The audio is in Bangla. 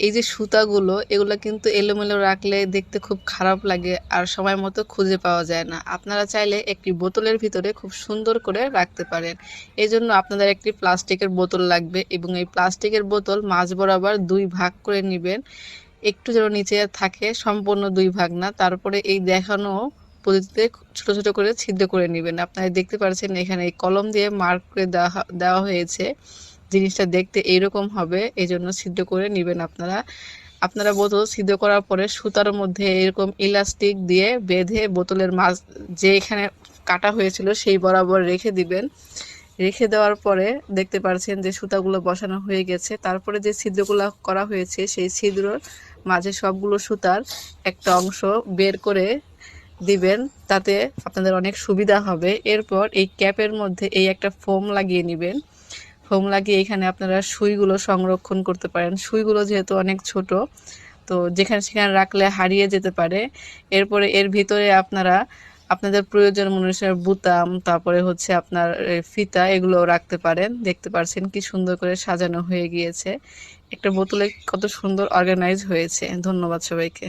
এই যে সুতাগুলো, এগুলো কিন্তু এলোমেলো রাখলে দেখতে খুব খারাপ লাগে আর সময় মতো খুঁজে পাওয়া যায় না। আপনারা চাইলে একটি বোতলের ভিতরে খুব সুন্দর করে রাখতে পারেন। এই জন্য আপনাদের একটি প্লাস্টিকের বোতল লাগবে এবং এই প্লাস্টিকের বোতল মাঝ বরাবর দুই ভাগ করে নেবেন। একটু যেন নিচে থাকে, সম্পূর্ণ দুই ভাগ না। তারপরে এই দেখানো পদ্ধতিতে ছোট ছোট করে ছিদ্র করে নেবেন। আপনারা দেখতে পাচ্ছেন এখানে এই কলম দিয়ে মার্ক করে দেওয়া দেওয়া হয়েছে। জিনিসটা দেখতে এইরকম হবে এই জন্য সিদ্ধ করে নেবেন আপনারা। আপনারা বোতল সিদ্ধ করার পরে সুতার মধ্যে এরকম ইলাস্টিক দিয়ে বেঁধে বোতলের মাছ যে এখানে কাটা হয়েছিল সেই বরাবর রেখে দিবেন। রেখে দেওয়ার পরে দেখতে পাচ্ছেন যে সুতাগুলো বসানো হয়ে গেছে। তারপরে যে ছিদ্রগুলো করা হয়েছে, সেই ছিদ্রর মাঝে সবগুলো সুতার একটা অংশ বের করে দিবেন, তাতে আপনাদের অনেক সুবিধা হবে। এরপর এই ক্যাপের মধ্যে এই একটা ফোম লাগিয়ে নেবেন। ফোম লাগিয়ে এখানে আপনারা সুইগুলো সংরক্ষণ করতে পারেন। সুইগুলো যেহেতু অনেক ছোট, তো যেখানে সেখানে রাখলে হারিয়ে যেতে পারে। এরপরে এর ভিতরে আপনারা, আপনাদের প্রয়োজন অনুসারে বুতাম, তারপরে হচ্ছে আপনার ফিতা এগুলো রাখতে পারেন। দেখতে পারছেন কি সুন্দর করে সাজানো হয়ে গিয়েছে। একটা বোতলে কত সুন্দর অর্গানাইজ হয়েছে। ধন্যবাদ সবাইকে।